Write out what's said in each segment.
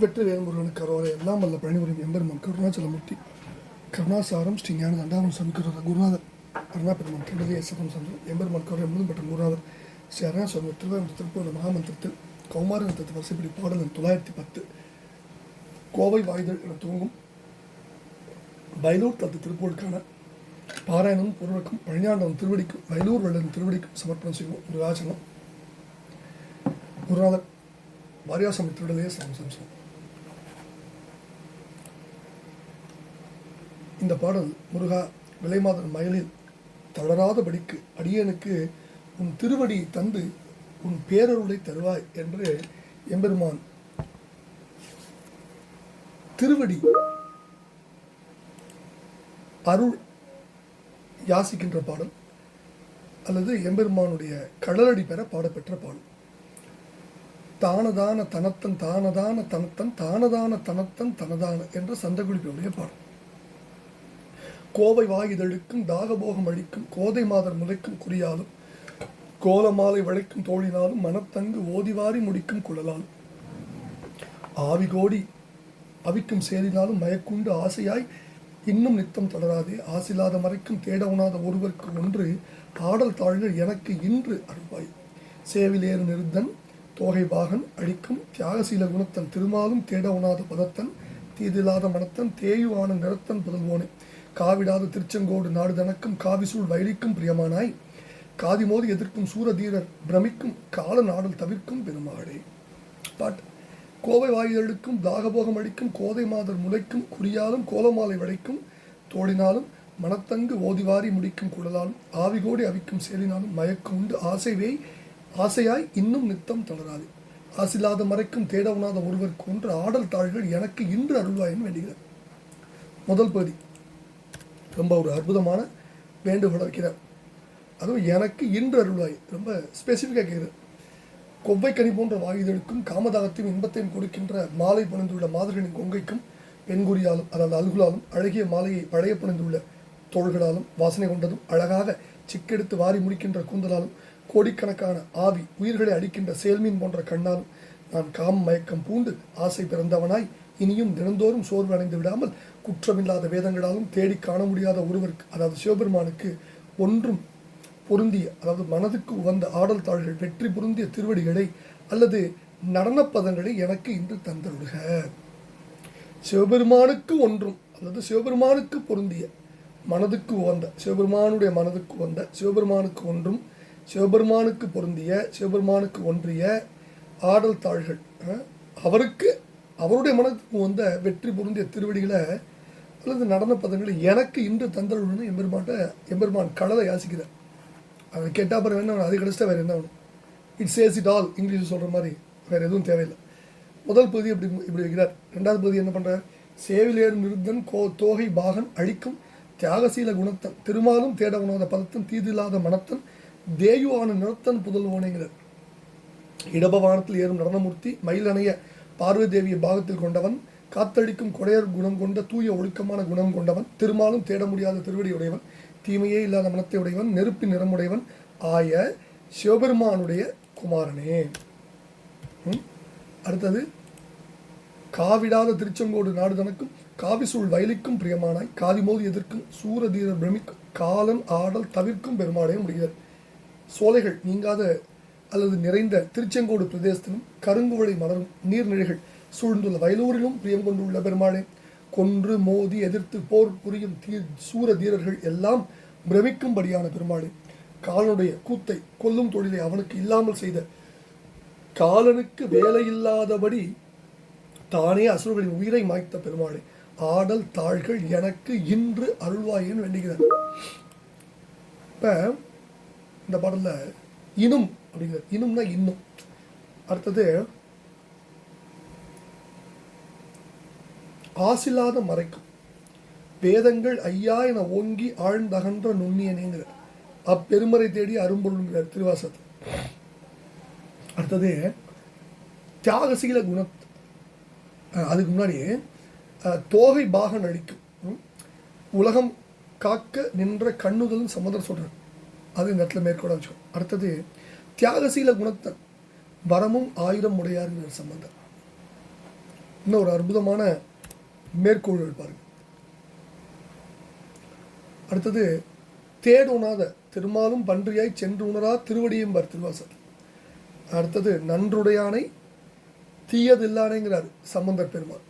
வெற்றி வேல்முருகன் கரோரை எல்லாம் வல்ல பழனிபுரம் எம்பெருமான் கருணாச்சலமூர்த்தி கருணாசாரம் ஸ்ரீ ஞான தண்டாவன் சமிக்கிறத குருநாதர் அருணா பெருமான் திருடலி எசகம் சந்திரம் எம்பெருமான் கரோரை முழுதும் பெற்ற குருநாதர் ஸ்ரீ அருணா சுவாமி திருவாரூர் திருப்பூர் மகாமந்திரத்தில் கௌமார நத்தத்து வரிசைப்படி பாடல் தொள்ளாயிரத்தி பத்து. கோவை வாய்தல் என துவங்கும் வயலூர் தத்து திருப்பூருக்கான பாராயணம் பொருளுக்கும் பழனியாண்டவன் திருவடிக்கும் வயலூர் வெள்ளன் திருவடிக்கும் சமர்ப்பணம் செய்வோம். ஒரு ஆசனம். குருநாதர் வாரியாசம் திருடலையே சம்சம்சம் இந்த பாடல் முருகா விலைமாதன் மயலில் தளராதபடிக்கு அடியனுக்கு உன் திருவடி தந்து உன் பேரருளை தருவாய் என்று எம்பெருமான் திருவடி அருள் யாசிக்கின்ற பாடல் அல்லது எம்பெருமானுடைய கடலடி பெற பாடப்பெற்ற பாடல். தானதான தனத்தன் தானதான தனத்தன் தானதான தனத்தன் தனதான என்ற சந்தகுளிப்புடைய பாடல். கோவை வாயுதழுக்கும் தாகபோகம் அழிக்கும் கோதை மாதர் முளைக்கும் குறியாலும் கோலமாலை வளைக்கும் தோழினாலும் மனத்தங்கு ஓதிவாரி முடிக்கும் குழலாலும். ஆவி கோடி அவிக்கும் சேரினாலும் மயக்குண்டு ஆசையாய் இன்னும் நித்தம் தொடராதே. ஆசிலாத மறைக்கும் தேட உணாத ஒருவருக்கு ஒன்று ஆடல் தாழ்கள் எனக்கு இன்று அருள்வாய். சேவிலேறு நிறுத்தன் தோகை பாகன் அழிக்கும் தியாகசீல குணத்தன் திருமாலும் தேட உணாத பதத்தன் தீதில்லாத மனத்தன் தேயுவான நிறத்தன் புதல்வோனே. காவிடாத திருச்செங்கோடு நாடு தனக்கும் காவிசூழ் வயலிக்கும் பிரியமானாய். காதிமோது எதிர்க்கும் சூரதீரர் பிரமிக்கும் கால நாடல் தவிர்க்கும் பெருமாளே. பாட்டு கோவை வாயுதழுக்கும் தாகபோகம் அடிக்கும் கோதை மாதர் முளைக்கும் குறியாலும் கோலமாலை வளைக்கும் தோழினாலும் மனத்தங்கு ஓதிவாரி முடிக்கும் குடலாலும் ஆவிகோடி அவிக்கும் சேலினாலும் மயக்கம் உண்டு ஆசைவே ஆசையாய் இன்னும் நித்தம் தொடராது ஆசில்லாத மறைக்கும் தேட ஒருவர் ஒருவருக்கு ஒன்று ஆடல் தாழ்கள் எனக்கு இன்று அருள்வாயின் வேண்டுகிறார் முதல் பகுதி ரொம்ப ஒரு அற்புதமான வேண்டுகோளை வைக்கிறார். அதுவும் எனக்கு இன்று அருள்வாய். ரொம்ப ஸ்பெசிஃபிக்காக கேட்குறார் கொவ்வைக்கனி போன்ற வாயுதலுக்கும் காமதாகத்தையும் இன்பத்தையும் கொடுக்கின்ற மாலை புனைந்துள்ள மாதர்களின் கொங்கைக்கும் பெண்குறியாலும் அதாவது அல்குலாலும் அழகிய மாலையை பழைய புனைந்துள்ள தோள்களாலும் வாசனை கொண்டதும் அழகாக சிக்கெடுத்து வாரி முடிக்கின்ற கூந்தலாலும் கோடிக்கணக்கான ஆவி உயிர்களை அடிக்கின்ற செயல்மீன் போன்ற கண்ணாலும் நான் காம் மயக்கம் பூண்டு ஆசை பிறந்தவனாய் இனியும் தினந்தோறும் சோர்வு அடைந்து விடாமல் குற்றமில்லாத வேதங்களாலும் தேடி காண முடியாத ஒருவருக்கு அதாவது சிவபெருமானுக்கு ஒன்றும் பொருந்திய அதாவது மனதுக்கு உகந்த ஆடல் தாள்கள் வெற்றி பொருந்திய திருவடிகளை அல்லது நடனப்பதங்களை எனக்கு இன்று தந்தருளுக சிவபெருமானுக்கு ஒன்றும் அல்லது சிவபெருமானுக்கு பொருந்திய மனதுக்கு உகந்த சிவபெருமானுடைய மனதுக்கு உகந்த சிவபெருமானுக்கு ஒன்றும் சிவபெருமானுக்கு பொருந்திய சிவபெருமானுக்கு ஒன்றிய ஆடல் தாள்கள் அவருக்கு அவருடைய மனத்துக்கு வந்த வெற்றி பொருந்திய திருவடிகளை அல்லது நடன பதங்களை எனக்கு இன்று தந்தருடன் எம்பெருமான்ட்ட எம்பெருமான் கடலை யாசிக்கிறார். அவர் கேட்டால் அப்புறம் என்ன அது கிடச்சிட்டா வேறு என்ன வேணும் it's says it all English சொல்கிற மாதிரி வேறு எதுவும் தேவையில்லை. முதல் பகுதி இப்படி இப்படி வைக்கிறார். ரெண்டாவது பகுதி என்ன பண்ணுறார் சேவிலேறு நிருத்தன் கோ தோகை பாகன் அழிக்கும் தியாகசீல குணத்தன் திருமாலும் தேட உணாத பதத்தன் தீதில்லாத மனத்தன் தேயுவான நிறத்தன் புதல்வோனேங்கிறார். இடபவானத்தில் ஏறும் நடனமூர்த்தி மயிலணைய பார்வதி தேவியை பாகத்தில் கொண்டவன் காத்தடிக்கும் கொடையர் குணம் கொண்ட தூய ஒழுக்கமான குணம் கொண்டவன் திருமாலும் தேட முடியாத திருவடி உடையவன் தீமையே இல்லாத மனத்தை உடையவன் நெருப்பு நிறமுடையவன் ஆய சிவபெருமானுடைய குமாரனே. அடுத்தது காவிடாத திருச்செங்கோடு நாடு தனக்கும் காவிசூழ் வயலிக்கும் பிரியமானாய் காதிமோது எதிர்க்கும் சூரதீர பிரமிக்கும் காலன் ஆடல் தவிர்க்கும் பெருமாளே முடிகிறது சோலைகள் நீங்காத அல்லது நிறைந்த திருச்செங்கோடு பிரதேசத்திலும் கருங்குவளை மலரும் நீர்நிலைகள் சூழ்ந்துள்ள வயலூரிலும் பிரியம் கொண்டுள்ள பெருமாளே கொன்று மோதி எதிர்த்து போர் புரியும் தீர் சூர தீரர்கள் எல்லாம் பிரமிக்கும்படியான பெருமாளே காலனுடைய கூத்தை கொல்லும் தொழிலை அவனுக்கு இல்லாமல் செய்த காலனுக்கு வேலையில்லாதபடி தானே அசுரர்களின் உயிரை மாய்த்த பெருமாளே ஆடல் தாள்கள் எனக்கு இன்று அருள்வாயின்னு வேண்டுகிறேன் இப்போ இந்த பாடல்ல இன்னும் அப்படிங்கிறது. இன்னும்னா இன்னும். அடுத்தது ஆசில்லாத மறைக்கும். வேதங்கள் ஐயா என ஓங்கி ஆழ்ந்தகன்ற நுண்ணியனேங்கிற. அப்பெருமறை தேடி அரும்பொருளுங்கிறார் திருவாசத்து அடுத்தது தியாகசீல குண அதுக்கு முன்னாடி தோகை பாகன் அழிக்கும். உலகம் காக்க நின்ற கண்ணுதலும் சமுதர் சொல்கிறார் அது இந்த இடத்துல மேற்கோட வச்சோம் அடுத்தது தியாகசீல குணத்தன். வரமும் ஆயிரம் உடையாருங்கிற சம்பந்தம். இன்னும் ஒரு அற்புதமான மேற்கோள்கள் பாருங்கள் அடுத்தது தேடுணாத திருமாலும் பன்றியாய் சென்று உணரா திருவடியம்பர் திருவாசல் அடுத்தது நன்றுடையானை தீயதில்லானேங்கிறார் சம்பந்தர் பெருமாள்.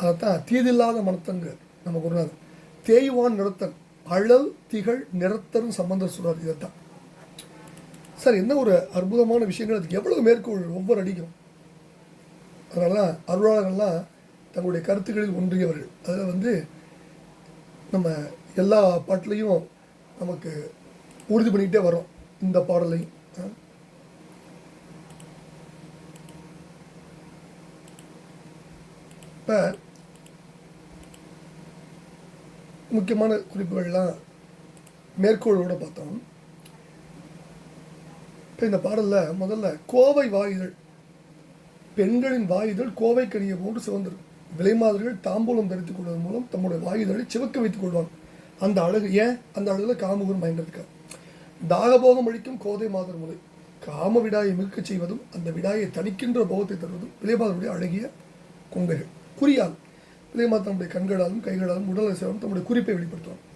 அதைத்தான் தீதில்லாத மனத்தங்கிறார் நம்ம குருநாதர். தேய்வான் நிறத்தன் அழல் திகழ் நிறத்தரும் சம்பந்தர் சொல்றார் இதைத்தான். சார் என்ன ஒரு அற்புதமான விஷயங்கள்? அதுக்கு எவ்வளவு மேற்கோள் ஒவ்வொரு அடிக்கும்? அதனால தான் அருளாளர்கள்லாம் தங்களுடைய கருத்துக்களில் ஒன்றியவர்கள். அதில் வந்து நம்ம எல்லா பாட்டிலையும் நமக்கு உறுதி பண்ணிக்கிட்டே வரோம் இந்த பாடலையும். ஆ. இப்போ முக்கியமான குறிப்புகள்லாம் மேற்கோளோட பார்த்தோம். இப்போ இந்த பாடலில் முதல்ல கோவை வாயுதல் பெண்களின் வாயுதல் கோவை கனியை போன்று சிவந்திருக்கும் விலைமாதர்கள் தாம்பூலம் தரித்துக் கொள்வதன் மூலம் தம்முடைய வாயுதலை சிவக்க வைத்துக் கொள்வாங்க அந்த அழகு ஏன்? அந்த அழகில் காமுகன் மயங்கிருக்கார் தாகபோகம் அளிக்கும் கோதை மாதர் முறை. காம விடாயை மிக்க செய்வதும் அந்த விடாயை தணிக்கின்ற போகத்தை தருவதும் விலைமாதருடைய அழகிய கொங்கைகள். குறியால் விலைமாதர் தம்முடைய கண்களாலும் கைகளாலும் உடல் சேவம் தம்முடைய குறிப்பை வெளிப்படுத்துவாங்க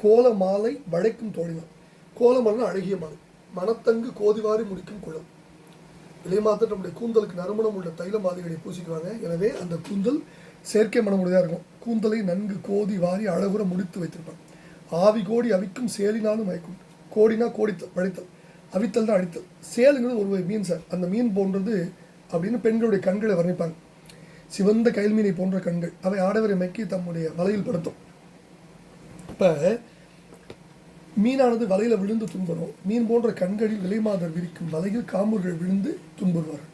கோல மாலை வளைக்கும் தோழினார் கோலமல்னா அழகிய மாலை. மனத்தங்கு கோதிவாரி முடிக்கும் குளம். இலைமாத்திரம் நம்முடைய கூந்தலுக்கு நறுமணம் உள்ள தைல மாதிரிகளை பூசிக்குவாங்க. எனவே அந்த கூந்தல் செயற்கை மனமுடையதாக இருக்கும். கூந்தலை நன்கு கோதி வாரி அழகுற முடித்து வைத்திருப்பாங்க ஆவி கோடி அவிக்கும் சேலினாலும் மயக்கும் கோடினா கோடித்தல் படைத்தல் அவித்தல் தான் அடித்தல். சேலுங்கிறது ஒரு மீன் சார். அந்த மீன் போன்றது அப்படின்னு பெண்களுடைய கண்களை வர்ணிப்பாங்க. சிவந்த கைல் மீனை போன்ற கண்கள். அவை ஆடவரை மக்கி தம்முடைய வலையில் படுத்தும். இப்போ மீனானது வலையில் விழுந்து துன்புறும் மீன் போன்ற கண்களில் விலைமாதர் விரிக்கும் வலையில் காமூர்கள் விழுந்து துன்புறுவார்கள்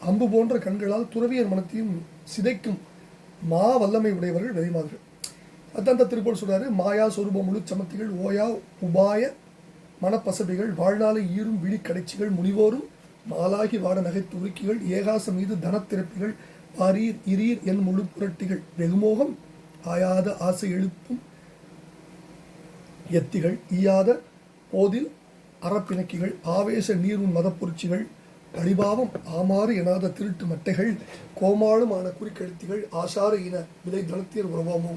அம்பு போன்ற கண்களால் துறவியர் மனத்தையும் சிதைக்கும் மா வல்லமை உடையவர்கள் விலைமாதர்கள் அதான் அந்த திருப்பூர் மாயா சொரூப முழு சமத்திகள் ஓயா உபாய மனப்பசபிகள் வாழ்நாளை ஈரும் விழி கடைச்சிகள் முனிவோரும் மாலாகி வாட நகை துருக்கிகள் ஏகாச மீது தனத்திறப்பிகள் பாரீர் இரீர் என் முழு புரட்டிகள். வெகுமோகம் ஆயாத ஆசை எழுப்பும் எத்திகள் ஈயாத போதில் அறப்பிணக்கிகள் ஆவேச நீரும் மதப்புரட்சிகள் பழிபாவம் ஆமாறு எனாத திருட்டு மட்டைகள் கோமாளுமான குறிக்கெழுத்திகள் ஆசார இன விலை தனத்தியர் உறவாமோ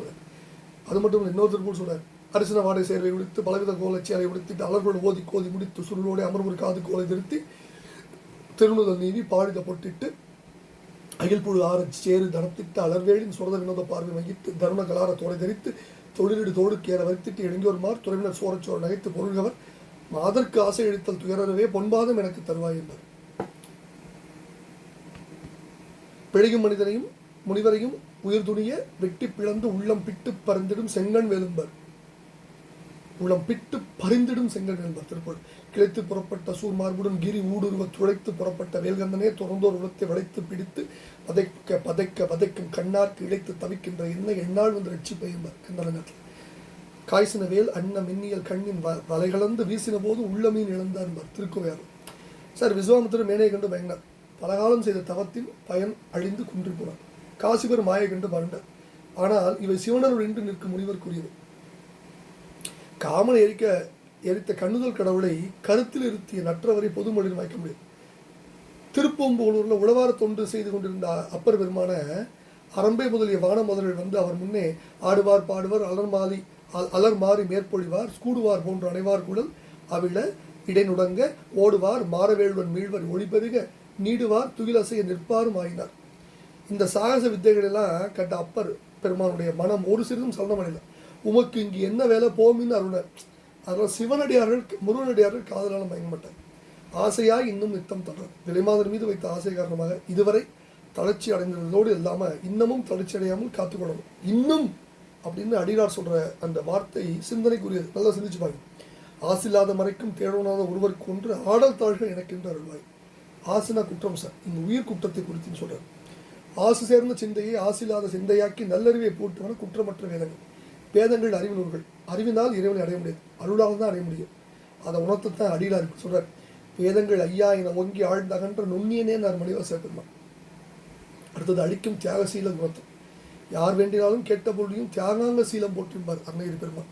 அது மட்டும் இன்னொருத்தர் கூட சொல்றார் அரிசன வாடை சேர்வை விடுத்து பலவித கோலச்சியாரை உடுத்திட்டு அலர்களோடு ஓதி கோதி முடித்து சுருளோடு அமர்வு காது கோலை திருத்தி திருநுதல் நீவி பாடித பொட்டிட்டு அகில்புழு ஆரச் சேரு தனத்திட்டு அலர்வேலின் சுரத வினோத பார்வை வகித்து தருண கலார தோலை தரித்து தொழிலிடுதோடு தோடு கேற வரித்திட்டு இளைஞர்மார் துறைவினர் சோரச்சோர் நகைத்து பொருள்கவர். மாதர்க்கு ஆசை இழுத்தல் துயரவே பொன்பாதம் எனக்கு தருவாய் என்பது. பிழையும் மனிதனையும் முனிவரையும் உயிர் துணிய வெட்டி பிளந்து உள்ளம் பிட்டு பறந்திடும் செங்கன் வேலும்பர். உள்ளம் பிட்டு பறிந்திடும் செங்கல் என்பர் திருக்குறள் கிளைத்து புறப்பட்ட சூர்மார்புடன் கிரி ஊடுருவ துளைத்து புறப்பட்ட வேல்கந்தனே துறந்தோர் உலத்தை வளைத்து பிடித்து பதைக்க பதைக்க பதைக்கும் கண்ணார்க்கு இழைத்து தவிக்கின்ற என்ன என்னால் வந்து ரட்சிப்பை என்பர் கந்தனத்தில் காய்ச்சின வேல் அன்ன மின்னியல் கண்ணின் வ வலைகலந்து வீசின போது உள்ளமீன் இழந்தார் என்பர் திருக்கோவையார். சார் விஸ்வாமித்திரர் மேனை கண்டு பயந்தார். பலகாலம் செய்த தவத்தின் பயன் அழிந்து குன்றி போனார். காசிபர் மாயை கண்டு மறண்டார் ஆனால் இவை சிவனருள் என்று நிற்கும் முனிவர் கூறியது காமனை எரிக்க எரித்த கண்ணுதல் கடவுளை கருத்தில் இருத்திய நற்றவரை பொதுமொழியில் வாய்க்க முடியும் திருப்போம்புகளூர்ல உழவார தொண்டு செய்து கொண்டிருந்த அப்பர் பெருமான அரம்பை முதலிய வான முதலில் வந்து அவர் முன்னே ஆடுவார் பாடுவார் அலர்மாறி அ- அலர் மாறி மேற்பொழிவார் ஸ்கூடுவார் போன்ற அனைவார் குழல் அவிழ இடைநுடங்க ஓடுவார் மாறவேள்வன் மீழ்வர் ஒளிபெருக நீடுவார் துகிலசைய நிற்பாரும் ஆயினார். இந்த சாகச வித்தைகளெல்லாம் கண்ட அப்பர் பெருமானுடைய மனம் ஒரு சிறிதும் சலனமடையல. உமக்கு இங்கு என்ன வேலை போமின்னு அருணர் அதனால் சிவனடியார்கள் முருகனடியார்கள் காதலால் மயங்க மாட்டார் இன்னும் நித்தம் தொடரும். விலைமாதர் மீது வைத்த ஆசை காரணமாக இதுவரை தளர்ச்சி அடைந்ததோடு இல்லாமல் இன்னமும் தளர்ச்சி அடையாமல் காத்துக்கொள்ளணும் இன்னும் அப்படின்னு அடியார் சொல்கிற அந்த வார்த்தை சிந்தனைக்குரியது. நல்லா சிந்திச்சு பாருங்க. ஆசில்லாத மறைக்கும் தேடவனாத ஒருவருக்கு ஒன்று ஆடல் தாழ்கள் எனக்கென்று அருள்வாய். ஆசினா குற்றம் சார். இந்த உயிர் குற்றத்தை குறித்துன்னு சொல்கிறார் ஆசு சேர்ந்த சிந்தையை ஆசில்லாத சிந்தையாக்கி நல்லறிவை போட்டுவன குற்றமற்ற வேதங்கள். வேதங்கள் அறிவு நூல்கள். அறிவினால் இறைவனை அடைய முடியாது. அருளால் தான் அடைய முடியும். அதை உணர்த்தத்தான் அடியிலாக இருக்கு. சொல்கிறார் வேதங்கள் ஐயா என ஒங்கி ஆழ்ந்த அகன்ற நுண்ணியனே நான் மணிவாச பெருமான் அடுத்தது அழிக்கும் தியாகசீல குணத்தம் யார் வேண்டினாலும் கேட்ட பொருளையும் தியாகாங்க சீலம் போற்றிருப்பார் அருணகிரி பெருமான்.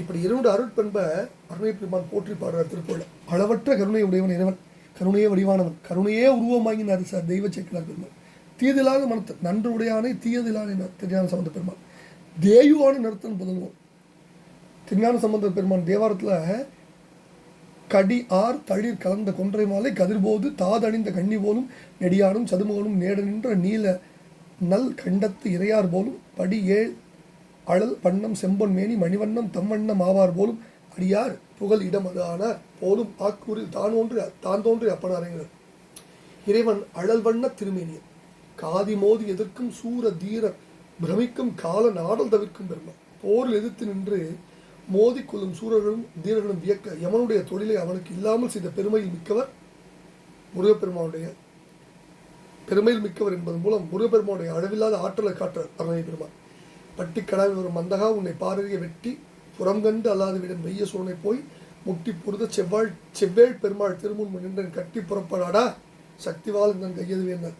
இப்படி இரண்டு அருட்பண்பை அருணை பெருமான் போற்றி பாடுறார் திருப்பூரில் அளவற்ற கருணை உடையவன் இறைவன். கருணையே வடிவானவன். கருணையே உருவமாகினார் சார் தெய்வ சேக்கலார் பெருமான். தீதிலாக மனத்தை நன்று உடையானை தீயதிலான தெரியாத சம்பந்த பெருமான். தேயுவான நிறுத்தன் புதல்வோம் திருஞான சம்பந்த பெருமான் தேவாரத்தில் கடி ஆர் தளிர் கலந்த கொன்றை மாலை கதிர்போது தாதணிந்த கண்ணி போலும் நெடியானும் சதுமுகனும் நேட நின்ற நீல நல் கண்டத்து இறையார் போலும் படி ஏழ் அழல் வண்ணம் செம்பொன் மேனி மணிவண்ணம் தம்வண்ணம் ஆவார் போலும் அடியார் புகழ் இடம் அது ஆன போலும் ஆக்கூரில் தான் ஒன்று தான் தோன்றி அப்பனாருங்கிறார் இறைவன் அழல் வண்ண திருமேனியன் காதி மோதி எதிர்க்கும் சூர தீரர் பிரமிக்கும் கால நாடல் தவிர்க்கும் பெருமான் போரில் எதிர்த்து நின்று மோதிக்கொள்ளும் சூரர்களும் தீரர்களும் வியக்க யமனுடைய தொழிலை அவனுக்கு இல்லாமல் செய்த பெருமையில் மிக்கவர் முருகப்பெருமானுடைய பெருமையில் மிக்கவர் என்பதன் மூலம் முருகப்பெருமானுடைய அளவில்லாத ஆற்றலை காட்டுறார் அருணை பெருமான். பட்டி கடாவில் வரும் மந்தகா உன்னை பாரதியை வெட்டி புறம் கண்டு அல்லாதவிடம் வெய்ய சோனை போய் முட்டி பொருத செவ்வாள் செவ்வேள் பெருமாள் திருமுன் நின்றன் கட்டி புறப்படாடா சக்திவால் நான் கையது வேண்டார்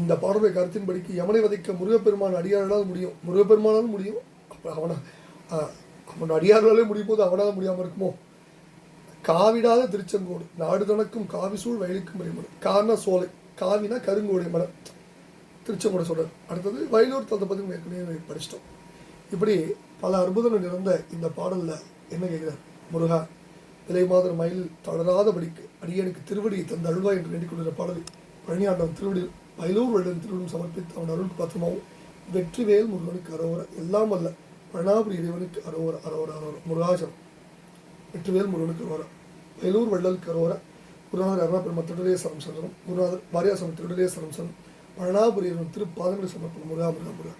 இந்த பாடலுடைய கருத்தின்படிக்கு யமனை வதைக்க முருகப்பெருமான் அடியாரால் முடியும். முருகப்பெருமானால் முடியும். அப்புறம் அவனை அவன் அடியாராலே முடியும் போது அவனால் முடியாமல் இருக்குமோ? காவிடாத திருச்செங்கோடு நாடு தனக்கும் காவிசூழ் வயலுக்கும் மறைமலை காரணம் சோலை காவினா கருங்கோடை மலர் திருச்செங்கோடு சொல்றார். அடுத்தது வயலூர் தந்த பற்றி ஏற்கனவே படிச்சிட்டோம். இப்படி பல அற்புதங்கள் நிறைந்த இந்த பாடலில் என்ன கேட்குறார்? முருகா விலை மாதர் மயில் தளராதபடிக்கு அடியனுக்கு திருவடியை தந்த அழுவா என்று வேண்டிக் கொள்கிற பாடலில் பழனியாண்டவன் திருவடியில் பயிலூர் வருடன் திருவிழம் சமர்ப்பித்து அவன் அருள் பத்திரமாவும் வெற்றிவேல் முருகனுக்கு அரோவர எல்லாம் அல்ல பழனாபுரி இறைவனுக்கு அரோவர அரோர அரோர முருகாசனம். வெற்றிவேல் முருகனுக்கு அரோர பயிலூர் வள்ளலுக்கு அரோர குருநாதர் அருணாபெரும திருடலே சரம் குருநாதர் வாரியாசனம் திருடலே சரம் சரணம். பழனாபுரி இறைவன் திருப்பாதங்களை சமர்ப்பணம். முருகா முருகா முருகா.